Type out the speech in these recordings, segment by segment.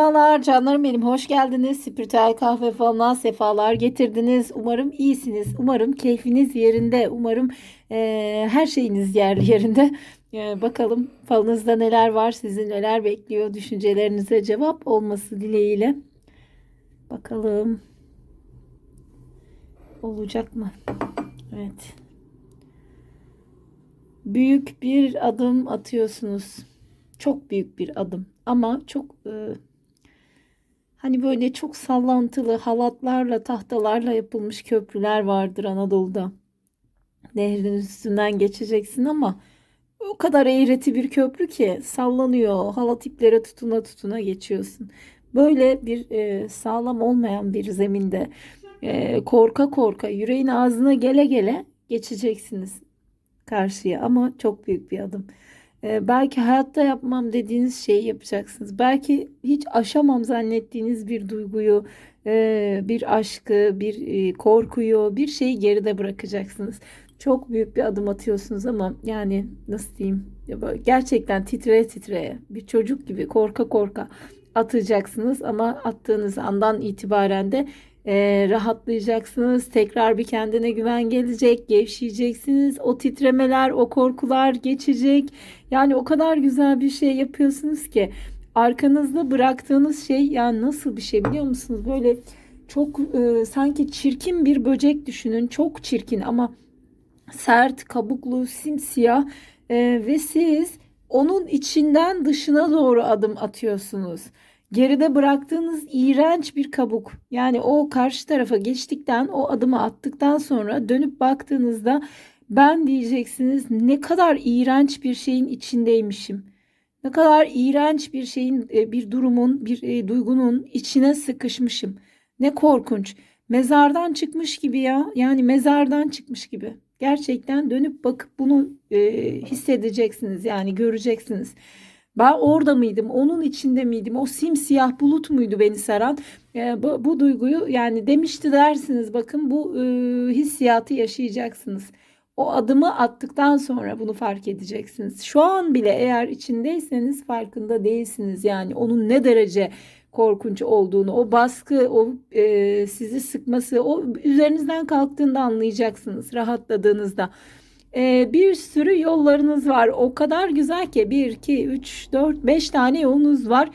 Merhabalar canlarım benim hoş geldiniz. Spiritüel kahve falına sefalar getirdiniz. Umarım iyisiniz. Umarım keyfiniz yerinde. Umarım eee, her şeyiniz yerli yerinde. Eee, bakalım falınızda neler var, sizi neler bekliyor, düşüncelerinize cevap olması dileğiyle. Bakalım olacak mı? Evet. Büyük bir adım atıyorsunuz. Çok büyük bir adım ama çok eee, Hani böyle çok sallantılı halatlarla, tahtalarla yapılmış köprüler vardır Anadolu'da. Nehrin üstünden geçeceksin ama o kadar eğreti bir köprü ki sallanıyor. Halat iplere tutuna tutuna geçiyorsun. Böyle bir e, sağlam olmayan bir zeminde e, korka korka yüreğin ağzına gele gele geçeceksiniz karşıya ama çok büyük bir adım. Belki hayatta yapmam dediğiniz şeyi yapacaksınız. Belki hiç aşamam zannettiğiniz bir duyguyu, bir aşkı, bir korkuyu, bir şeyi geride bırakacaksınız. Çok büyük bir adım atıyorsunuz ama yani nasıl diyeyim? Gerçekten titreye titreye bir çocuk gibi korka korka atacaksınız ama attığınız andan itibaren de e, rahatlayacaksınız. Tekrar bir kendine güven gelecek, gevşeyeceksiniz. O titremeler, o korkular geçecek. Yani o kadar güzel bir şey yapıyorsunuz ki arkanızda bıraktığınız şey yani nasıl bir şey biliyor musunuz? Böyle çok e, sanki çirkin bir böcek düşünün. Çok çirkin ama sert, kabuklu, simsiyah e, ve siz onun içinden dışına doğru adım atıyorsunuz. Geride bıraktığınız iğrenç bir kabuk. Yani o karşı tarafa geçtikten, o adımı attıktan sonra dönüp baktığınızda ben diyeceksiniz ne kadar iğrenç bir şeyin içindeymişim. Ne kadar iğrenç bir şeyin, e, bir durumun, bir e, duygunun içine sıkışmışım. Ne korkunç. Mezardan çıkmış gibi ya. Yani mezardan çıkmış gibi. Gerçekten dönüp bakıp bunu e, hissedeceksiniz. Yani göreceksiniz. Ben orada mıydım? Onun içinde miydim? O simsiyah bulut muydu beni saran? E, bu, bu duyguyu yani demişti dersiniz. Bakın bu e, hissiyatı yaşayacaksınız. O adımı attıktan sonra bunu fark edeceksiniz. Şu an bile eğer içindeyseniz farkında değilsiniz. Yani onun ne derece korkunç olduğunu, o baskı, o e, sizi sıkması, o üzerinizden kalktığında anlayacaksınız rahatladığınızda. E, bir sürü yollarınız var. O kadar güzel ki 1, 2, 3, 4, 5 tane yolunuz var.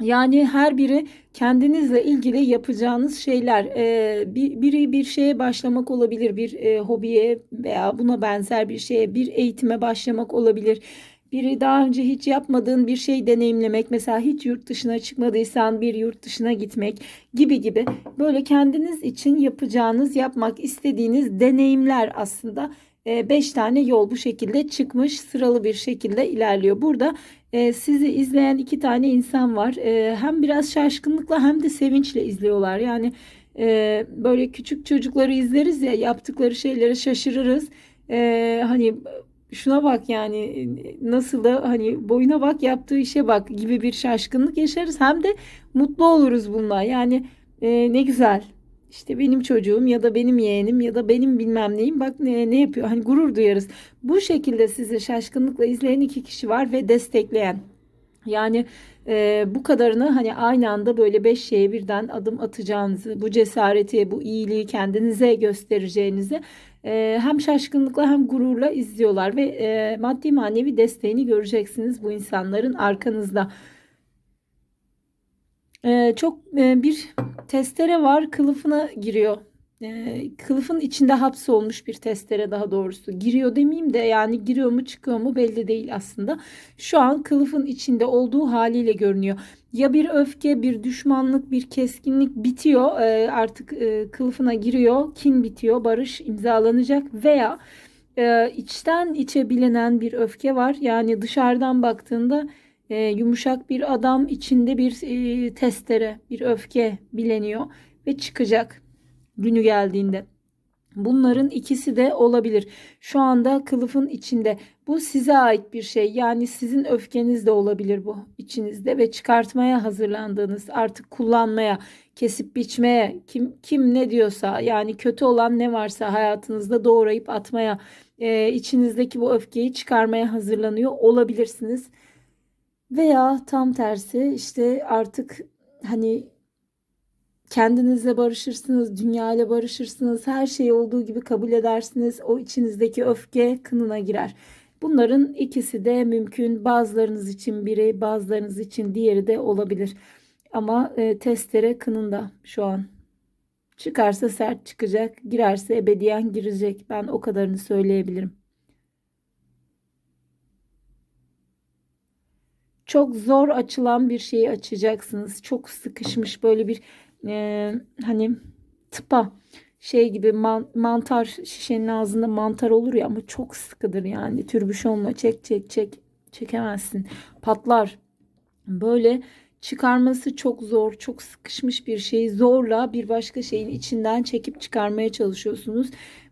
Yani her biri kendinizle ilgili yapacağınız şeyler. Ee, bir, biri bir şeye başlamak olabilir, bir e, hobiye veya buna benzer bir şeye, bir eğitime başlamak olabilir. Biri daha önce hiç yapmadığın bir şey deneyimlemek, mesela hiç yurt dışına çıkmadıysan bir yurt dışına gitmek gibi gibi. Böyle kendiniz için yapacağınız, yapmak istediğiniz deneyimler aslında 5 tane yol bu şekilde çıkmış sıralı bir şekilde ilerliyor. Burada e, sizi izleyen iki tane insan var. E, hem biraz şaşkınlıkla hem de sevinçle izliyorlar. Yani e, böyle küçük çocukları izleriz ya yaptıkları şeylere şaşırırız. Hani şuna bak yani nasıl da hani boyuna bak yaptığı işe bak gibi bir şaşkınlık yaşarız. Hem de mutlu oluruz bunlar. Yani ne güzel işte benim çocuğum ya da benim yeğenim ya da benim bilmem neyim bak ne, ne yapıyor hani gurur duyarız. Bu şekilde sizi şaşkınlıkla izleyen iki kişi var ve destekleyen. Yani e, bu kadarını hani aynı anda böyle beş şeye birden adım atacağınızı, bu cesareti, bu iyiliği kendinize göstereceğinizi e, hem şaşkınlıkla hem gururla izliyorlar ve e, maddi manevi desteğini göreceksiniz bu insanların arkanızda. Ee, çok e, bir testere var kılıfına giriyor. Ee, kılıfın içinde hapsolmuş bir testere daha doğrusu. Giriyor demeyeyim de yani giriyor mu çıkıyor mu belli değil aslında. Şu an kılıfın içinde olduğu haliyle görünüyor. Ya bir öfke, bir düşmanlık, bir keskinlik bitiyor. Ee, artık e, kılıfına giriyor. Kin bitiyor, barış imzalanacak veya e, içten içe bilinen bir öfke var. Yani dışarıdan baktığında e, yumuşak bir adam içinde bir e, testere, bir öfke bileniyor ve çıkacak günü geldiğinde. Bunların ikisi de olabilir. Şu anda kılıfın içinde. Bu size ait bir şey. Yani sizin öfkeniz de olabilir bu içinizde ve çıkartmaya hazırlandığınız, artık kullanmaya, kesip biçmeye, kim kim ne diyorsa yani kötü olan ne varsa hayatınızda doğrayıp atmaya, e, içinizdeki bu öfkeyi çıkarmaya hazırlanıyor olabilirsiniz. Veya tam tersi işte artık hani kendinizle barışırsınız, dünya ile barışırsınız, her şeyi olduğu gibi kabul edersiniz. O içinizdeki öfke kınına girer. Bunların ikisi de mümkün. Bazılarınız için biri, bazılarınız için diğeri de olabilir. Ama e, testere kınında şu an. Çıkarsa sert çıkacak, girerse ebediyen girecek. Ben o kadarını söyleyebilirim. Çok zor açılan bir şeyi açacaksınız. Çok sıkışmış böyle bir e, hani tıpa şey gibi man, mantar şişenin ağzında mantar olur ya ama çok sıkıdır yani. Türbüşonla çek çek çek çekemezsin. Patlar. Böyle çıkarması çok zor, çok sıkışmış bir şeyi zorla bir başka şeyin içinden çekip çıkarmaya çalışıyorsunuz.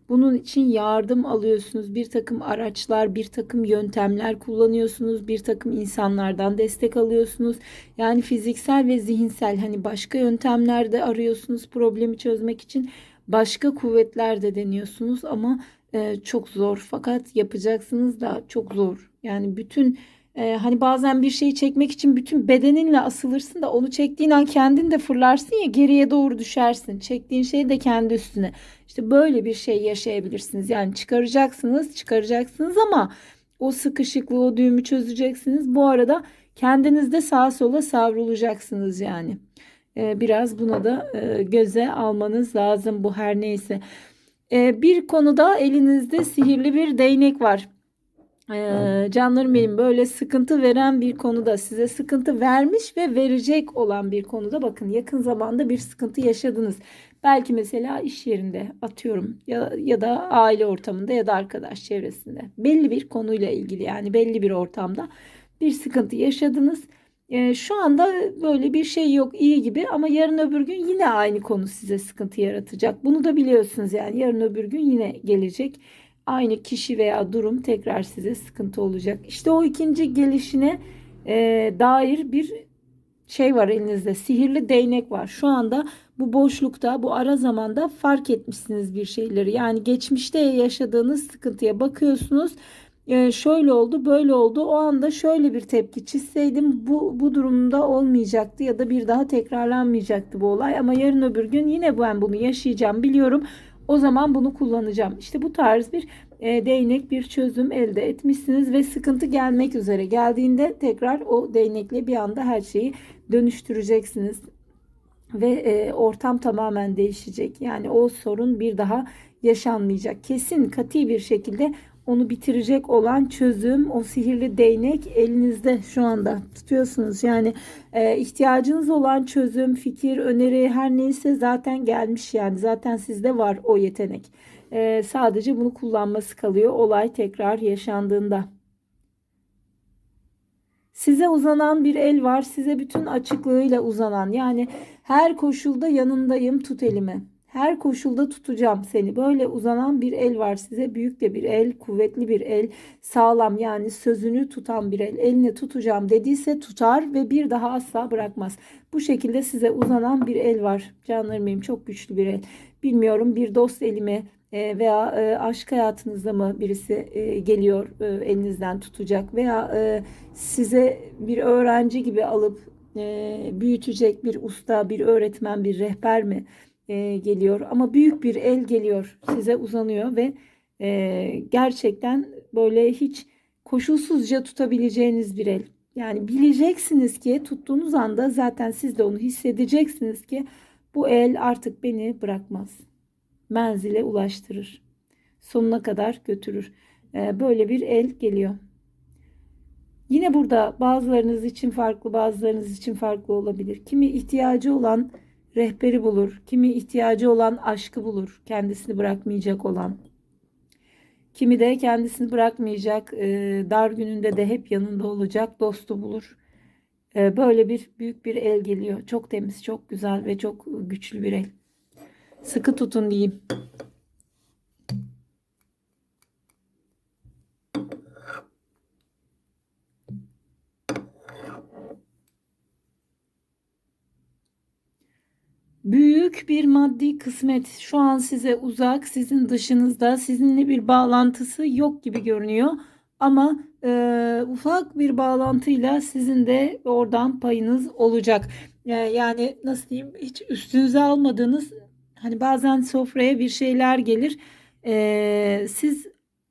Bunun için yardım alıyorsunuz. Bir takım araçlar, bir takım yöntemler kullanıyorsunuz. Bir takım insanlardan destek alıyorsunuz. Yani fiziksel ve zihinsel hani başka yöntemler de arıyorsunuz problemi çözmek için. Başka kuvvetler de deniyorsunuz ama e, çok zor. Fakat yapacaksınız da çok zor. Yani bütün ee, hani bazen bir şeyi çekmek için bütün bedeninle asılırsın da onu çektiğin an kendin de fırlarsın ya geriye doğru düşersin. Çektiğin şey de kendi üstüne. İşte böyle bir şey yaşayabilirsiniz. Yani çıkaracaksınız, çıkaracaksınız ama o sıkışıklığı, o düğümü çözeceksiniz. Bu arada kendiniz de sağa sola savrulacaksınız yani. Ee, biraz buna da e, göze almanız lazım bu her neyse. Ee, bir konuda elinizde sihirli bir değnek var. Ee, canlarım benim böyle sıkıntı veren bir konuda size sıkıntı vermiş ve verecek olan bir konuda bakın yakın zamanda bir sıkıntı yaşadınız. Belki mesela iş yerinde atıyorum ya, ya da aile ortamında ya da arkadaş çevresinde belli bir konuyla ilgili yani belli bir ortamda bir sıkıntı yaşadınız. Ee, şu anda böyle bir şey yok iyi gibi ama yarın öbür gün yine aynı konu size sıkıntı yaratacak. Bunu da biliyorsunuz yani yarın öbür gün yine gelecek aynı kişi veya durum tekrar size sıkıntı olacak. İşte o ikinci gelişine e, dair bir şey var elinizde. Sihirli değnek var. Şu anda bu boşlukta, bu ara zamanda fark etmişsiniz bir şeyleri. Yani geçmişte yaşadığınız sıkıntıya bakıyorsunuz. Ee, şöyle oldu, böyle oldu. O anda şöyle bir tepki çizseydim bu bu durumda olmayacaktı ya da bir daha tekrarlanmayacaktı bu olay. Ama yarın öbür gün yine ben bunu yaşayacağım biliyorum. O zaman bunu kullanacağım. İşte bu tarz bir e, değnek bir çözüm elde etmişsiniz ve sıkıntı gelmek üzere geldiğinde tekrar o değnekle bir anda her şeyi dönüştüreceksiniz ve e, ortam tamamen değişecek. Yani o sorun bir daha yaşanmayacak. Kesin kati bir şekilde onu bitirecek olan çözüm o sihirli değnek elinizde şu anda tutuyorsunuz. Yani e, ihtiyacınız olan çözüm, fikir, öneri her neyse zaten gelmiş yani zaten sizde var o yetenek. E, sadece bunu kullanması kalıyor olay tekrar yaşandığında. Size uzanan bir el var. Size bütün açıklığıyla uzanan. Yani her koşulda yanındayım tut elimi. Her koşulda tutacağım seni. Böyle uzanan bir el var size. Büyük de bir el, kuvvetli bir el, sağlam yani sözünü tutan bir el. Elini tutacağım dediyse tutar ve bir daha asla bırakmaz. Bu şekilde size uzanan bir el var. Canlarım benim çok güçlü bir el. Bilmiyorum bir dost elimi e, veya e, aşk hayatınızda mı birisi e, geliyor elinizden tutacak veya size bir öğrenci gibi alıp büyütecek bir usta, bir öğretmen, bir rehber mi? E, geliyor ama büyük bir el geliyor size uzanıyor ve e, gerçekten böyle hiç koşulsuzca tutabileceğiniz bir el. Yani bileceksiniz ki tuttuğunuz anda zaten siz de onu hissedeceksiniz ki bu el artık beni bırakmaz. Menzile ulaştırır. Sonuna kadar götürür. E, böyle bir el geliyor. Yine burada bazılarınız için farklı, bazılarınız için farklı olabilir. Kimi ihtiyacı olan rehberi bulur. Kimi ihtiyacı olan aşkı bulur. Kendisini bırakmayacak olan. Kimi de kendisini bırakmayacak, e, dar gününde de hep yanında olacak dostu bulur. E, böyle bir büyük bir el geliyor. Çok temiz, çok güzel ve çok güçlü bir el. Sıkı tutun diyeyim. Büyük bir maddi kısmet şu an size uzak, sizin dışınızda, sizinle bir bağlantısı yok gibi görünüyor. ama e, ufak bir bağlantıyla sizin de oradan payınız olacak. E, yani nasıl diyeyim hiç üstünüze almadığınız hani bazen sofraya bir şeyler gelir. E, siz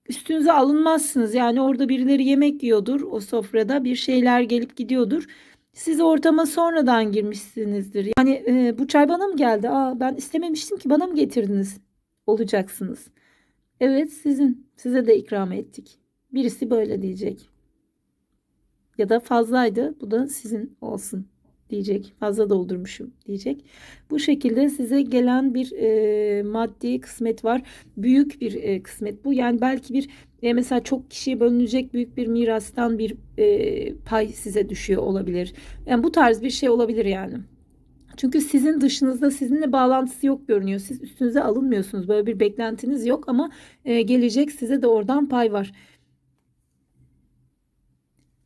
üstünüze alınmazsınız. Yani orada birileri yemek yiyordur o sofrada bir şeyler gelip gidiyordur. Siz ortama sonradan girmişsinizdir. Yani e, bu çay bana mı geldi? Aa, ben istememiştim ki bana mı getirdiniz? Olacaksınız. Evet sizin. Size de ikram ettik. Birisi böyle diyecek. Ya da fazlaydı. Bu da sizin olsun diyecek. Fazla doldurmuşum diyecek. Bu şekilde size gelen bir e, maddi kısmet var. Büyük bir e, kısmet bu. Yani belki bir e, mesela çok kişiye bölünecek büyük bir mirastan bir e, pay size düşüyor olabilir. Yani bu tarz bir şey olabilir yani. Çünkü sizin dışınızda sizinle bağlantısı yok görünüyor. Siz üstünüze alınmıyorsunuz. Böyle bir beklentiniz yok ama e, gelecek size de oradan pay var.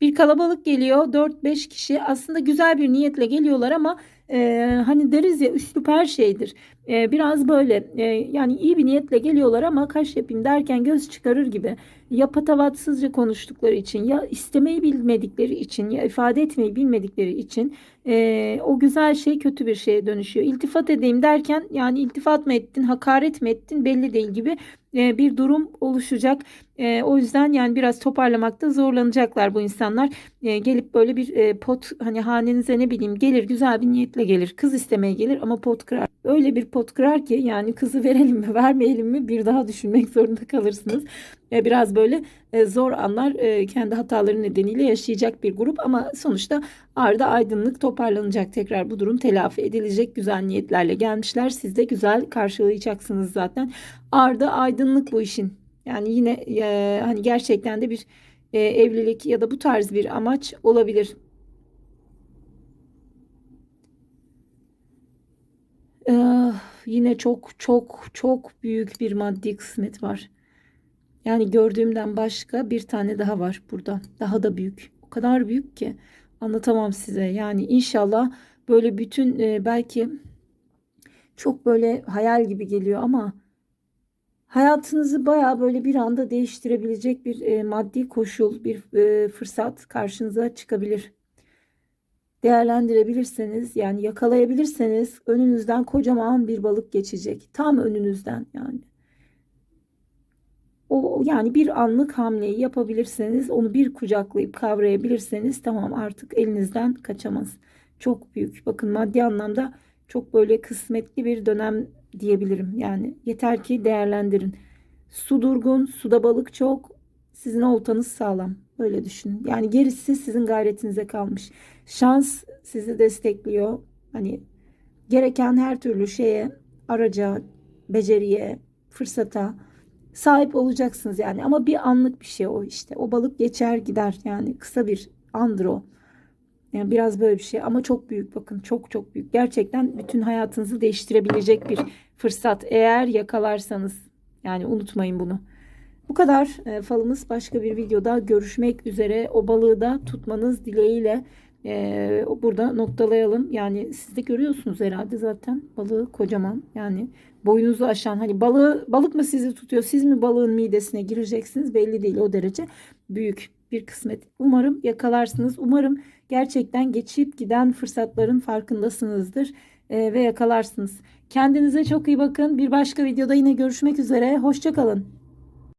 Bir kalabalık geliyor 4-5 kişi aslında güzel bir niyetle geliyorlar ama e, hani deriz ya üslup her şeydir. E, biraz böyle e, yani iyi bir niyetle geliyorlar ama kaş yapayım derken göz çıkarır gibi ya patavatsızca konuştukları için ya istemeyi bilmedikleri için ya ifade etmeyi bilmedikleri için e, o güzel şey kötü bir şeye dönüşüyor. İltifat edeyim derken yani iltifat mı ettin hakaret mi ettin belli değil gibi e, bir durum oluşacak. E, o yüzden yani biraz toparlamakta zorlanacaklar bu insanlar. E, gelip böyle bir e, pot hani hanenize ne bileyim gelir güzel bir niyetle gelir. Kız istemeye gelir ama pot kırar. Öyle bir pot kırar ki yani kızı verelim mi vermeyelim mi bir daha düşünmek zorunda kalırsınız. Biraz böyle e, zor anlar e, kendi hataları nedeniyle yaşayacak bir grup ama sonuçta arda aydınlık toparlanacak tekrar bu durum telafi edilecek güzel niyetlerle gelmişler. Siz de güzel karşılayacaksınız zaten. Arda aydınlık bu işin. Yani yine e, hani gerçekten de bir e, evlilik ya da bu tarz bir amaç olabilir. Ee, yine çok çok çok büyük bir maddi kısmet var. Yani gördüğümden başka bir tane daha var burada. Daha da büyük. O kadar büyük ki anlatamam size. Yani inşallah böyle bütün e, belki çok böyle hayal gibi geliyor ama hayatınızı baya böyle bir anda değiştirebilecek bir e, maddi koşul, bir e, fırsat karşınıza çıkabilir. Değerlendirebilirseniz yani yakalayabilirseniz önünüzden kocaman bir balık geçecek. Tam önünüzden yani. O yani bir anlık hamleyi yapabilirseniz onu bir kucaklayıp kavrayabilirseniz tamam artık elinizden kaçamaz. Çok büyük. Bakın maddi anlamda çok böyle kısmetli bir dönem diyebilirim. Yani yeter ki değerlendirin. Su durgun, suda balık çok. Sizin oltanız sağlam. Böyle düşünün. Yani gerisi sizin gayretinize kalmış. Şans sizi destekliyor. Hani gereken her türlü şeye, araca, beceriye, fırsata sahip olacaksınız yani. Ama bir anlık bir şey o işte. O balık geçer gider yani kısa bir andır o. Yani biraz böyle bir şey ama çok büyük bakın çok çok büyük. Gerçekten bütün hayatınızı değiştirebilecek bir fırsat eğer yakalarsanız. Yani unutmayın bunu. Bu kadar e, falımız başka bir videoda görüşmek üzere. O balığı da tutmanız dileğiyle e, burada noktalayalım. Yani siz de görüyorsunuz herhalde zaten balığı kocaman. Yani boyunuzu aşan hani balığı balık mı sizi tutuyor siz mi balığın midesine gireceksiniz belli değil o derece büyük bir kısmet. Umarım yakalarsınız. Umarım gerçekten geçip giden fırsatların farkındasınızdır ve yakalarsınız. Kendinize çok iyi bakın. Bir başka videoda yine görüşmek üzere. Hoşçakalın.